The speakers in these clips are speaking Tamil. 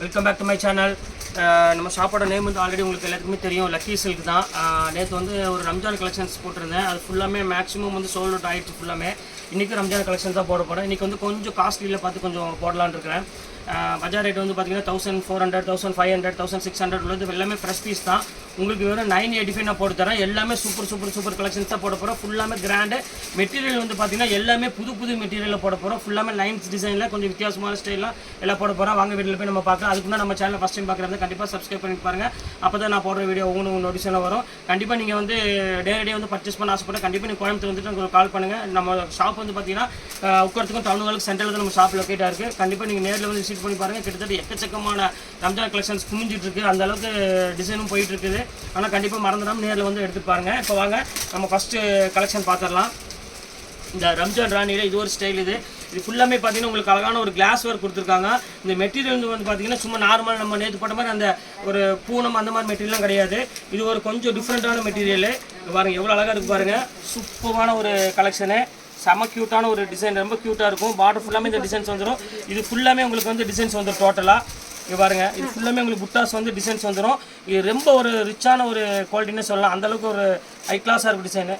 Welcome back to my channel நம்ம ஷாப்போட நேம் வந்து ஆல்ரெடி உங்களுக்கு எல்லாத்துக்குமே தெரியும். லக்கி சில்க் தான். நேற்று வந்து ஒரு ரம்ஜான் கலெக்ஷன்ஸ் போட்டிருந்தேன். அது ஃபுல்லாமே மேக்ஸிமம் வந்து சோல்ட் அவுட் ஆகிடுச்சு ஃபுல்லாமே இன்றைக்கும் ரம்ஜான் கலெக்ஷன் தான் போட போகிறேன் இன்றைக்கி வந்து கொஞ்சம் காஸ்ட்லியில் பார்த்து கொஞ்சம் போடலான்னு இருக்கிறேன். பஜார் ரேட் வந்து பார்த்தீங்கன்னா thousand four hundred thousand five hundred thousand six hundred உள்ளது. எல்லாமே ஃப்ரெஷ் பீஸ் தான். உங்களுக்கு வெறும் நைன் எயிட்டி ஃபைவ் நான் போட்டு தரேன். எல்லாமே சூப்பர் சூப்பர் சூப்பர் கலெக்ஷன்ஸ் தான் போட போகிறோம் ஃபுல்லாமே கிராண்டு மெட்டீரியல் வந்து பார்த்தீங்கன்னா எல்லாமே புது புது மெட்டீரியலில் போட போகிறோம் ஃபுல்லாமே லைன்ஸ் டிசைனில் கொஞ்சம் வித்தியாசமான ஸ்டைலாம் எல்லாம் போட போகிறோம் வாங்க வீட்டில் போய் நம்ம பார்க்கலாம். அதுக்கு நம்ம சேனல் ஃபஸ்ட் டைம் பார்க்குறது கண்டிப்பாக சப்ஸ்கிரைப் பண்ணி பாருங்க. அப்போ தான் நான் போடுற வீடியோ ஒவ்வொன்று நோட்டிஷனில் வரும். கண்டிப்பாக நீங்கள் வந்து டேரடியாக வந்து பர்ச்சேஸ் பண்ண ஆசைப்பட்ட கண்டிப்பாக நீங்கள் கோயம்புத்தூர் வந்துட்டு உங்களுக்கு கால் பண்ணுங்கள் நம்ம ஷாப் வந்து பார்த்தீங்கன்னா அஹ், உட்காரத்துக்கும் டவுனுகளுக்கு சென்டரில் நம்ம ஷாப் லொக்கேட்டாக இருக்குது கண்டிப்பாக நீங்கள் நேரில் வந்து விசிட் பண்ணி பாருங்கள் கிட்டத்தட்ட எக்கச்சக்கமான ரம்ஜான் கலெக்ஷன்ஸ் குமிஞ்சிட்டு இருக்குது அந்த அளவுக்கு டிசைனும் போயிட்டு இருக்குது ஆனால் கண்டிப்பாக மறந்துடாமல் நேரில் வந்து எடுத்து பாருங்கள் இப்போ வாங்க நம்ம ஃபஸ்ட்டு கலெக்ஷன் பார்த்துடலாம் இந்த ரம்ஜான் ராணியில் இது ஒரு ஸ்டைல் இது. இது ஃபுல்லாமே பார்த்தீங்கன்னா உங்களுக்கு அழகான ஒரு கிளாஸ் ஒர்க் கொடுத்துருக்காங்க. இந்த மெட்டீரியல் வந்து பார்த்தீங்கன்னா சும்மா நார்மல் நம்ம நேற்று போட்ட மாதிரி அந்த ஒரு பூனம் அந்த மாதிரி மெட்டீரியல்லாம் கிடையாது. இது ஒரு கொஞ்சம் டிஃப்ரெண்ட்டான மெட்டீரியல் பாருங்கள் எவ்வளோ அழகாக இருக்குது பாருங்கள் சூப்பரான ஒரு கலெக்ஷனு செம க்யூட்டான ஒரு டிசைன் ரொம்ப க்யூட்டாக இருக்கும். பார்டர் ஃபுல்லாமே இந்த டிசைன்ஸ் வந்துடும் இது ஃபுல்லாமே உங்களுக்கு வந்து டிசைன்ஸ் வந்துடும் டோட்டலாக இங்கே பாருங்க. இது ஃபுல்லாமே உங்களுக்கு புட்டாஸ் வந்து டிசைன்ஸ் வந்துடும் இது ரொம்ப ஒரு ரிச்சான ஒரு குவாலிட்டின்னு சொல்லலாம். அந்த அளவுக்கு ஒரு ஹை கிளாஸாக இருக்கும் டிசைனு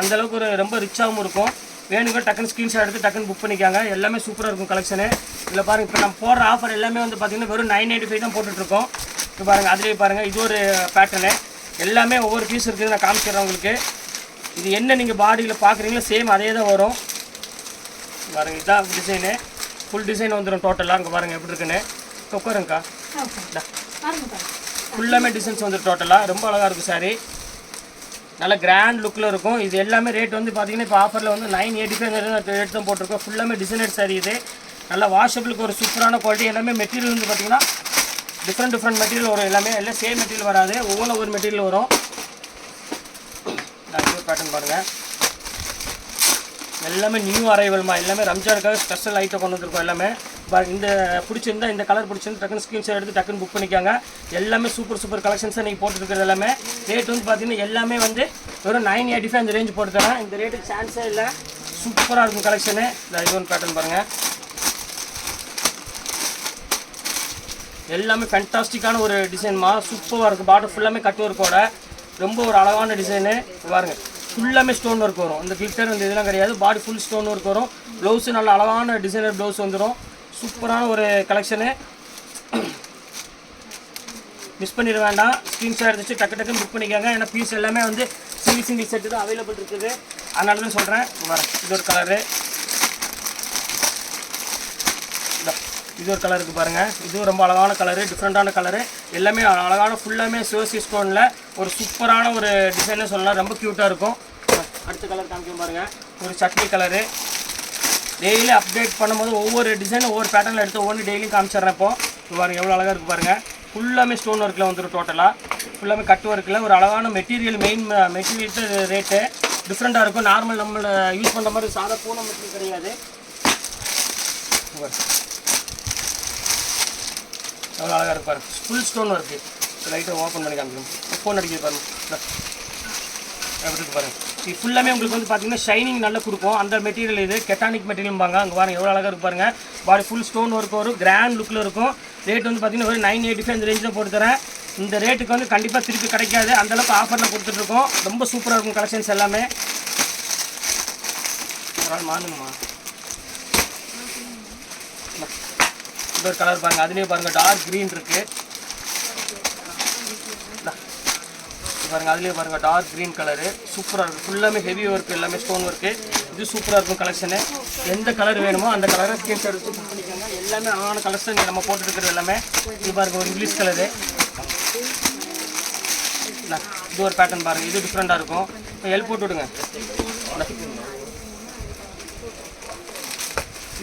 அந்த அளவுக்கு ஒரு ரொம்ப ரிச்சாகவும் இருக்கும். வேணுங்க டக்குன்னு ஸ்க்ரீன்ஷாட் எடுத்து டக்குன்னு புக் பண்ணிக்காங்க. எல்லாமே சூப்பராக இருக்கும் கலெக்ஷனு இதில் பாருங்கள் இப்போ நம்ம போடுற ஆஃபர் எல்லாமே வந்து பார்த்தீங்கன்னா வெறும் நைன் நைன்டி ஃபைவ் தான் போட்டுட்ருக்கோம். இப்போ பாருங்கள் அதுலேயே பாருங்கள் இது ஒரு பேட்டர்னு எல்லாமே ஒவ்வொரு பீஸ் இருக்குது நான் காமிச்சிடுறேன் உங்களுக்கு. இது என்ன நீங்கள் பாடியில் பார்க்குறீங்களோ சேம் அதே தான் வரும். பாருங்க இதான் டிசைனு ஃபுல் டிசைன் வந்துடும் டோட்டலாக அங்கே பாருங்கள் எப்படி இருக்குன்னு. உட்காருங்கக்கா. ஃபுல்லாமே டிசைன்ஸ் வந்துடும் டோட்டலாக ரொம்ப அழகாக இருக்கும் சாரி நல்ல கிராண்ட் லுக்கில் இருக்கும். இது எல்லாமே ரேட் வந்து பார்த்தீங்கன்னா இப்போ ஆஃபரில் வந்து நைன் எயிட்டி ஃபைவ் ரேட் தான் போட்டிருக்கோம். ஃபுல்லாமே டிசைனர் சாரி இது. நல்லா வாஷபிளுக்கு ஒரு சூப்பரான குவாலிட்டி எல்லாமே மெட்டீரியல் வந்து பார்த்தீங்கன்னா டிஃப்ரெண்ட் டிஃப்ரெண்ட் மெட்டீரியல் வரும். எல்லாமே எல்லாம் சேம் மெட்டீரியல் வராது. ஒவ்வொன்றும் ஒரு மெட்டீரியல் வரும். பேட்டர்ன் பாருங்கள் எல்லாமே நியூ அரைவல்மா எல்லாமே ரம்ஜானுக்காக ஸ்பெஷல் ஐட்டம் கொண்டு வந்திருக்கோம் எல்லாமே. பட் இந்த பிடிச்சிருந்தா இந்த கலர் பிடிச்சிருந்து டக்குன்னு ஸ்க்ரீன்ஷாட் எடுத்து டக்குன்னு புக் பண்ணிக்காங்க. எல்லாமே சூப்பர் சூப்பர் கலெக்ஷன்ஸாக நீங்கள் போட்டுருக்கிறது எல்லாமே. ரேட் வந்து பார்த்தீங்கன்னா எல்லாமே வந்து வெறும் நைன் எயிட்டி ஃபைவ் அந்த ரேஞ்ச் போட்டு தரேன். இந்த ரேட்டுக்கு சான்ஸே இல்லை. சூப்பராக இருக்கும் கலெக்ஷனு இந்த இது ஒன்று பேட்டர்ன் பாருங்கள் எல்லாமே ஃபென்டாஸ்டிக்கான ஒரு டிசைன்மா சூப்பராக இருக்கும் பார்டர் ஃபுல்லாமே கட்டு ஒர்க்கோட ரொம்ப ஒரு அழகான டிசைனு பாருங்கள் ஃபுல்லாமே ஸ்டோன் ஒர்க் வரும். இந்த கிளிட்டர் இந்த இதெல்லாம் கிடையாது. பாடி ஃபுல் ஸ்டோன் ஒர்க் வரும். ப்ளவுஸு நல்ல அழகான டிசைனர் ப்ளவுஸ் வந்துடும் சூப்பரான ஒரு கலெக்ஷனு மிஸ் பண்ணிட வேண்டாம். ஸ்க்ரீன்ஷாட் எடுத்துச்சு டக்கு டக்குன்னு புக் பண்ணிக்காங்க. ஏன்னா பீஸ் எல்லாமே வந்து சிங்கிள் சிங்கிள் செட்டு தான் அவைலபிள் இருக்குது. அதனால தான் சொல்கிறேன் வரேன் இது ஒரு கலரு இது ஒரு கலர் இருக்குது பாருங்கள் இதுவும் ரொம்ப அழகான கலரு டிஃப்ரெண்ட்டான கலரு எல்லாமே அழகான ஃபுல்லாமே சிவசி ஸ்டோனில் ஒரு சூப்பரான ஒரு டிசைன்னு சொல்லலாம். ரொம்ப க்யூட்டாக இருக்கும். அடுத்த கலர் காமிக்கும் பாருங்கள் ஒரு சட்னி கலரு டெய்லி அப்டேட் பண்ணும்போது ஒவ்வொரு டிசைன் ஒவ்வொரு பேட்டர்னில் எடுத்து ஒவ்வொன்று டெய்லியும் காமிச்சிடுறேன் இப்போ. பாருங்கள் எவ்வளோ அழகாக இருக்குது பாருங்கள் ஃபுல்லாமே ஸ்டோன் ஒர்க்கில் வந்துடும் டோட்டலாக ஃபுல்லாமே கட் ஒர்க்கில் ஒரு அழகான மெட்டீரியல் மெயின் மெட்டீரியல் ரேட்டு டிஃப்ரெண்ட்டாக இருக்கும். நார்மல் நம்மளை யூஸ் பண்ணுற மாதிரி சாதா பூனை மெட்டீரியல் கிடையாது. எவ்வளோ அழகாக இருக்கு பாருங்கள் ஃபுல் ஸ்டோன் இருக்குது லைட்டாக ஓப்பன் பண்ணி காமிக்கணும். ஃபோன் அடிக்க பாருங்கள் எப்படி இருக்கு இது ஃபுல்லாமே உங்களுக்கு வந்து பார்த்தீங்கன்னா ஷைனிங் நல்லா கொடுக்கும். அந்த மெட்டீரியல் இது கெட்டானிக் மெட்டீரியல்பாங்க அங்கே பாருங்க எவ்வளோ அழகாக இருக்கு பாருங்கள் பாடி ஃபுல் ஸ்டோன் ஒர்க் வரும் கிராண்ட் லுக்கில் இருக்கும். ரேட் வந்து பார்த்தீங்கன்னா ஒரு நைன் எயிட்டி ஃபைவ் அந்த ரேஞ்சில் போட்டு தரேன். இந்த ரேட்டுக்கு வந்து கண்டிப்பாக திருப்பி கிடைக்காது. அந்தளவுக்கு ஆஃபரில் கொடுத்துட்ருக்கோம் ரொம்ப சூப்பராக இருக்கும் கலெக்ஷன்ஸ் எல்லாமே. ஒரு ஆள் மாறணுமா? ஒரு கலர் பாருங்க. அதுலேயே பாருங்க டார்க் க்ரீன் இருக்கு. பாருங்கள் பாருங்க அதுலேயே பாருங்க டார்க் க்ரீன் கலரு சூப்பராக இருக்கும் ஃபுல்லாமே ஹெவி ஒர்க் எல்லாமே ஸ்டோன் ஒர்க்கு இது சூப்பராக இருக்கும் கலெக்ஷனு எந்த கலர் வேணுமோ அந்த கலரை ஸ்கிரீன் ஷாட் எடுத்து பண்ணிக்கோங்க. எல்லாமே அழகான கலர்ஸ் தான் நம்ம போட்டுட்டு இருக்கிறது எல்லாமே. இது பாருங்க ஒரு இங்கிலீஷ் கலரு இது ஒரு பேட்டர்ன் பாருங்க. இது டிஃப்ரெண்ட்டாக இருக்கும். ஹெல்ப் போட்டு விடுங்க இந்தா.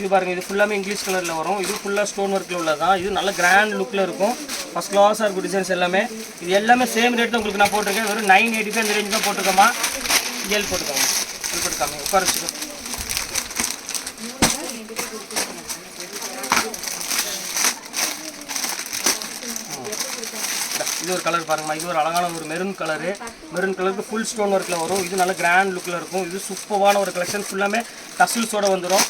இது பாருங்கள் இது ஃபுல்லாமே இங்கிலீஷ் கலரில் வரும். இது ஃபுல்லாக ஸ்டோன் ஒர்க்கில் உள்ளதான் இது நல்ல கிராண்ட் லுக்கில் இருக்கும். ஃபஸ்ட் கிளாஸாக இருக்கும் டிசைன்ஸ் எல்லாமே. இது எல்லாமே சேம் ரேட் தான் உங்களுக்கு நான் போட்டிருக்கேன். வெறும் நைன் எயிட்டி ஃபைவ் அந்த ரேஞ்ச் தான் போட்டிருக்கோமா ஏழு போட்டுக்கோங்க. ஏழு போட்டுக்காம உட்கார வச்சுக்கோ. இது ஒரு கலர் பாருங்கம்மா. இது ஒரு அழகான ஒரு மெரூன் கலரு மெரூன் கலருக்கு ஃபுல் ஸ்டோன் ஒர்க்கில் வரும். இது நல்ல கிராண்ட் லுக்கில் இருக்கும். இது சூப்பரான ஒரு கலெக்ஷன் ஃபுல்லாமே டசில்ஸோடு வந்துடும்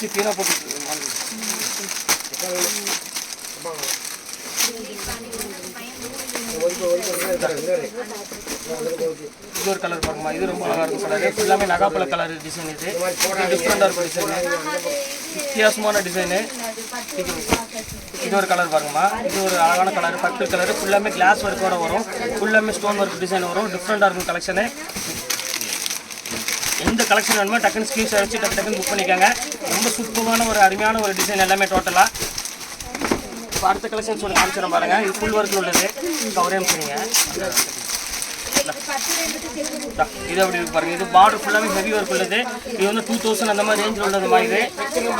மிஷி பீனா போட்டு இது ஒரு கலர் பாருங்கம்மா. இது ரொம்ப அழகாக இருக்கும் கலர். எல்லாமே நகாப்பழ கலர் டிசைன் இது. டிஃப்ரெண்டாக இருக்கும் டிசைனு வித்தியாசமான டிசைனு இது ஒரு கலர் பாருங்கம்மா. இது ஒரு அழகான கலர். Purple colour. ஃபுல்லாமே கிளாஸ் ஒர்க்கோட வரும். ஃபுல்லாமே ஸ்டோன் ஒர்க் டிசைன் வரும். டிஃப்ரெண்டாக இருக்கும் கலெக்ஷனு கலெக்ஷன் வேணுமோ டக்குன்னு ஸ்க்ரீன்ஷாட் வச்சு டக்கு டக்குன்னு புக் பண்ணிக்கோங்க. ரொம்ப சூப்பரான ஒரு அருமையான ஒரு டிசைன் எல்லாமே டோட்டலாக இப்போ அடுத்த கலெக்ஷன் சொல்லி காமிச்சிடும் பாருங்கள் இது ஃபுல் ஒர்க்கில் உள்ளது. கவரே அமைச்சுங்க இது அப்படி இருக்கு பாருங்க. இது பார்டர் ஃபுல்லாகவே ஹெவி ஒர்க் உள்ளது. இது வந்து டூ தௌசண்ட் அந்த மாதிரி ரேஞ்சில் உள்ளதுமா இது.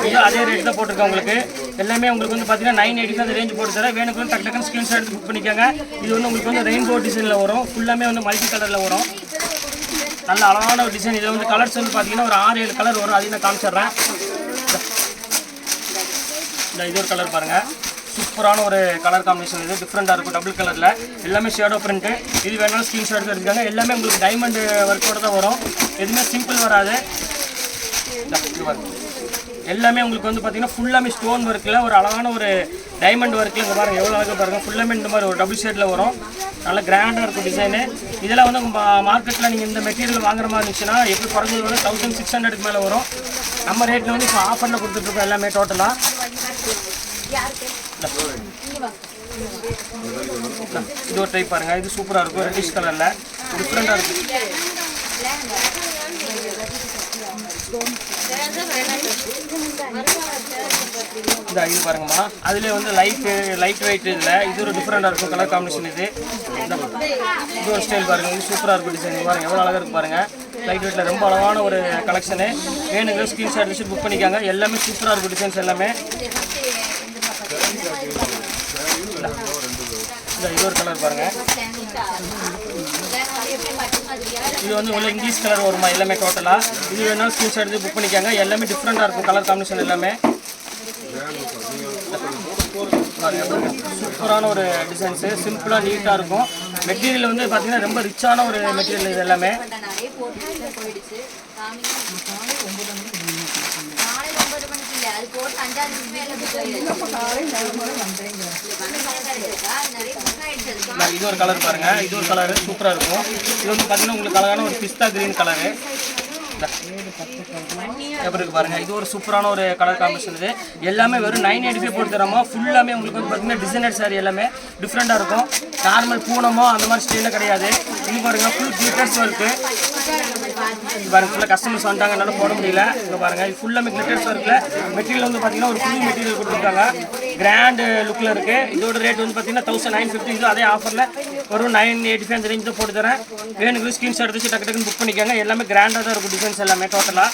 இது அதே ரேட் தான் போட்டிருக்கேன் உங்களுக்கு. எல்லாமே உங்களுக்கு வந்து பார்த்தீங்கன்னா நைன் எயிட்டி அந்த ரேஞ்ச் போட்டு தரேன். வேணுக்கு டக்கு டக்குன்னு ஸ்க்ரீன்ஷாட் எடுத்து புக் பண்ணிக்கோங்க. இது வந்து உங்களுக்கு வந்து ரெயின்போ டிசைனில் வரும். ஃபுல்லாமே வந்து மல்டி கலரில் வரும். நல்ல அழகான ஒரு டிசைன் இதில் வந்து கலர்ஸ் வந்து பார்த்தீங்கன்னா ஒரு ஆறு ஏழு கலர் வரும். அதையும் நான் காமிச்சிடுறேன். இந்த இது ஒரு கலர் பாருங்கள் சூப்பரான ஒரு கலர் காம்பினேஷன் இது. டிஃப்ரெண்ட்டாக இருக்கும் டபுள் கலரில் எல்லாமே ஷேடோ பிரிண்ட்டு இது வேணாலும் ஸ்க்ரீன்ஷாட் இருக்காங்க எல்லாமே உங்களுக்கு டைமண்ட் ஒர்க்கோட தான் வரும். எதுவுமே சிம்பிள் வராது. எல்லாமே உங்களுக்கு வந்து பார்த்தீங்கன்னா ஃபுல்லாமே ஸ்டோன் ஒர்க்கில் ஒரு அழகான ஒரு டைமண்ட் ஒர்க்கில் இங்கே பாருங்கள் எவ்வளோ அழகாக பாருங்கள் ஃபுல்லாமே இந்த மாதிரி ஒரு டபுள் ஷேடில் வரும். நல்ல கிராண்டாக இருக்கும் டிசைனு இதெல்லாம் வந்து மார்க்கெட்டில் நீங்கள் இந்த மெட்டீரியல் வாங்குற மாதிரி இருந்துச்சுன்னா எப்படி குறைஞ்சது வந்து தௌசண்ட் சிக்ஸ் ஹண்ட்ரட் மேலே வரும். நம்ம ரேட்டில் வந்து இப்போ ஆஃபரில் கொடுத்துட்ருக்கோம் எல்லாமே டோட்டலாக இது ஒரு டைப் பாருங்க. இது சூப்பராக இருக்கும். ரெட்டிஷ் கலரில் டிஃப்ரெண்டாக இருக்கும். இந்த இது பாருங்கம்மா. அதுலேயே வந்து லைட் லைட் வெயிட் இதில். இது ஒரு டிஃப்ரெண்ட்டாக இருக்கும் கலர் காம்பினேஷன் இது. இது ஒரு ஸ்டைல் பாருங்கள் இது சூப்பராக இருக்கும் டிசைன் பாருங்கள் எவ்வளோ அழகாக இருக்கு பாருங்கள் லைட் வெயிட்டில் ரொம்ப அழகான ஒரு கலெக்ஷனு வேணுங்கிற ஸ்க்ரீன்ஷாட் வச்சு புக் பண்ணிக்காங்க. எல்லாமே சூப்பராக இருக்கும் டிசைன்ஸ் எல்லாமே. இந்த இது ஒரு கலர் பாருங்க. இது வந்து உள்ள இங்கிலீஷ் கலர் வருமா? எல்லாமே டோட்டலாக இது வேணாலும் ஸ்க்ரீன்ஷாட் எடுத்து புக் பண்ணிக்காங்க. எல்லாமே டிஃப்ரெண்ட்டாக இருக்கும் கலர் காம்பினேஷன் எல்லாமே. சூப்பரான ஒரு டிசைன்ஸு சிம்பிளாக நீட்டாக இருக்கும். மெட்டீரியல் வந்து பார்த்தீங்கன்னா ரொம்ப ரிச்சான ஒரு மெட்டீரியல் இது எல்லாமே. இது ஒரு கலர் பாருங்க. இது ஒரு கலர் சூப்பராக இருக்கும். இது வந்து பார்த்தீங்கன்னா உங்களுக்கு அழகான ஒரு பிஸ்தா கிரீன் கலரு எப்படி பாருங்க. இது ஒரு சூப்பரான ஒரு கலர் காம்பினேஷன் இது. எல்லாமே வெறும் நைன் எயிட்டி ஃபைவ் போட்டு தரமோ ஃபுல்லாமே உங்களுக்கு வந்து பார்த்தீங்கன்னா டிசைனர் சாரி எல்லாமே டிஃப்ரெண்டாக இருக்கும். நார்மல் பூனமோ அந்த மாதிரி ஸ்டைலில் கிடையாது. இது பாருங்கள் ஃபுல் கிளிட்டர்ஸ் ஒர்க்கு பாருங்க ஃபுல்லாக கஸ்டமர்ஸ் வந்துட்டாங்க என்னால் போட முடியல. இங்கே பாருங்க இது ஃபுல்லாமே கிளிட்டர்ஸ் ஒர்க்கில் மெட்டீரியல் வந்து பார்த்தீங்கன்னா ஒரு புது மெட்டீரியல் கொடுத்துருக்காங்க. கிராண்ட் லுக்கில் இருக்குது இதோட ரேட் வந்து பார்த்தீங்கன்னா தௌசண்ட் நைன் ஃபிஃப்டி அதே ஆஃபரில் ஒரு நைன் எயிட்டி ஃபைவ் அந்த ரேஞ்சில் போட்டு தரேன். வேணுங்களும் ஸ்க்ரீன்ஷாட் எடுத்து டக்கு டக்குன்னு புக் பண்ணிக்கோங்க. எல்லாமே கிராண்டாக தான் இருக்கும் டிசைன்ஸ் எல்லாமே டோட்டலாக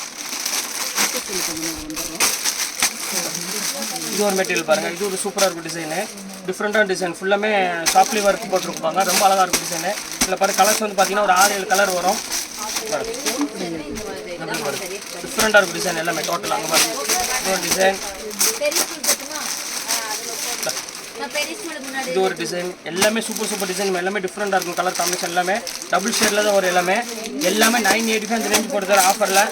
இது ஒரு மெட்டீரியல் பாருங்கள் இது ஒரு சூப்பராக இருக்கும் டிசைனு டிஃப்ரெண்ட்டான டிசைன் ஃபுல்லாமே சாப்லி ஒர்க் போட்டிருப்பாங்க. ரொம்ப அழகாக இருக்கும் டிசைனு இதில் பாருங்க கலர்ஸ் வந்து பார்த்தீங்கன்னா ஒரு ஆறு ஏழு கலர் வரும். டிஃப்ரெண்ட்டாக இருக்கும் டிசைன் எல்லாமே டோட்டல் அங்கே பாருங்க. டிசைன் இது ஒரு டிசைன் எல்லாமே சூப்பர் சூப்பர் டிசைன் எல்லாமே டிஃப்ரெண்டாக இருக்கும். கலர் காம்பினேஷன் எல்லாமே. டபுள் ஷேடில் தான் வரும் எல்லாமே. எல்லாமே நைன் எயிட்டி ஃபைவ் அந்த ரேஞ்ச் போட்டு ஆஃபரில்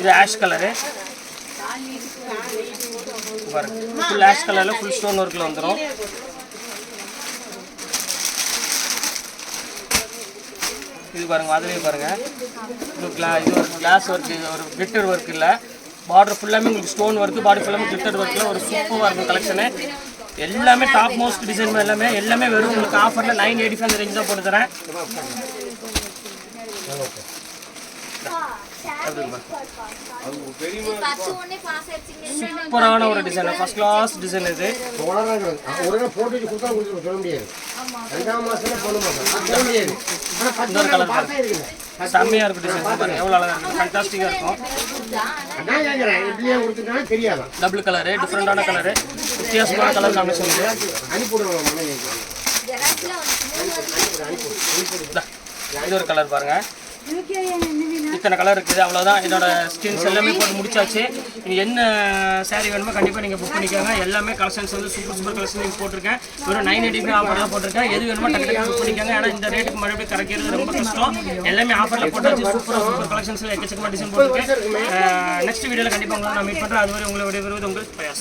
இது ஆஷ் கலரு பாருங்க. ஃபுல் ஆஷ் கலரில் ஃபுல் ஸ்டோன் ஒர்க்கில் வந்துடும் இது பாருங்க அதுலேயே பாருங்க. இது கிளா இது ஒரு கிளாஸ் ஒர்க் இது ஒரு கிளிட்டர் ஒர்க் இல்லை. பார்டர் ஃபுல்லாமே உங்களுக்கு ஸ்டோன் ஒர்க்கு பாடி ஃபுல்லாமே கிளிட்டர் ஒர்க்கில் ஒரு சூப்பராக இருக்கும் கலெக்ஷனு எல்லாமே டாப் மோஸ்ட் டிசைன் எல்லாமே எல்லாமே வெறும் உங்களுக்கு ஆஃபரில் நைன் எயிட்டி ஃபைவ் ரேஞ்ச் தான் போட்டு தரேன். சூப்பரான ஒரு டிசைன் ஃபர்ஸ்ட் கிளாஸ் டிசைன் இது. உடனே இன்னொரு கலர் செம்மையாக இருக்கும் டிசைன் எவ்வளோ அழகாக இருக்கும் ஃபண்டாஸ்டிக்காக இருக்கும். கேட்குறேன் இப்படியே தெரியாதான் டபுள் கலரு டிஃப்ரெண்டான கலரு வித்தியாசமான கலர் காம்பினேஷன் அனுப்பிவிடுவோம் இது ஒரு கலர் பாருங்க. இத்தனை கலர் இருக்குது அவ்வளோதான் என்னோட ஸ்கின்ஸ் எல்லாமே போட்டு முடிச்சாச்சு. நீங்கள் என்ன சாரீ வேணுமோ கண்டிப்பாக நீங்கள் புக் பண்ணிக்கோங்க. எல்லாமே கலெக்ஷன்ஸ் வந்து சூப்பர் சூப்பர் கலெக்ஷன் போட்டிருக்கேன். வெறும் நைன் எயிட்டி ஆஃபரில் போட்டிருக்கேன். எது வேணுமோ டக்கு டக்கு புக் பண்ணிக்கோங்க. ஏன்னா இந்த ரேட்டுக்கு மறுபடியும் கரைக்கிறது ரொம்ப கஷ்டம். எல்லாமே ஆஃபரில் போட்டாச்சு சூப்பர் சூப்பர் கலெக்ஷன்ஸில் எக்கச்சக்கமாக டிசைன் போட்டிருக்கேன். நெக்ஸ்ட் வீடியோவில் கண்டிப்பாக உங்களை நான் மீட் பண்ணுறேன் அதுவரை உங்களை விடைபெறுவது உங்களுக்கு பிரயாசம்